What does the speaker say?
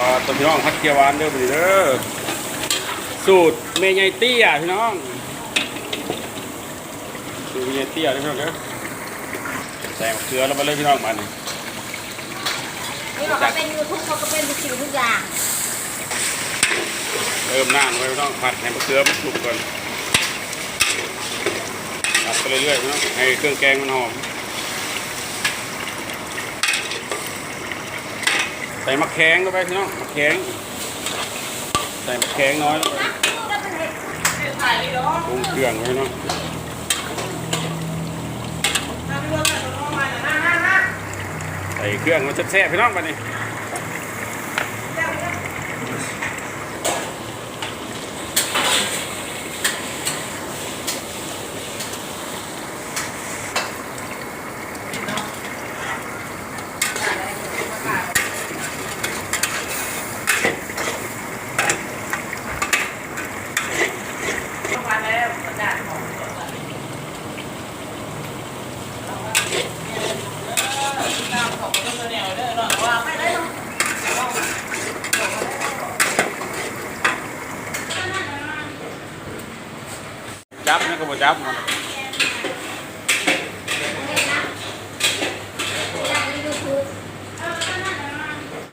อ่าตัวพี่น้องพัดเกียวหวานเด้อพี่เด้อสูตรเมยายเตี้ยพี่น้องสูตรเมยายเตี้ยเด้อพี่น้องเด้อใส่มะเขือแล้วมาเลยพี่น้องมานี่นี่บอกว่าเป็นยูทูบเขาก็เป็นทุกสิ่งทุกอย่างเริ่มน้ำไว้พี่น้องผัดให้มะเขือมันสุกก่อนผัดไปเรื่อยๆพี่น้องให้เครื่องแกงมันหอม ส่มะแขงเข้าไปพี่น้องมะแขงใส่มะแขงน้อยลงไปรุงเครื่องไว้เนาะใส่เครื่องมันแซ่บๆพี่น้องไปนี่ จับนี่ก็บ่จับมัน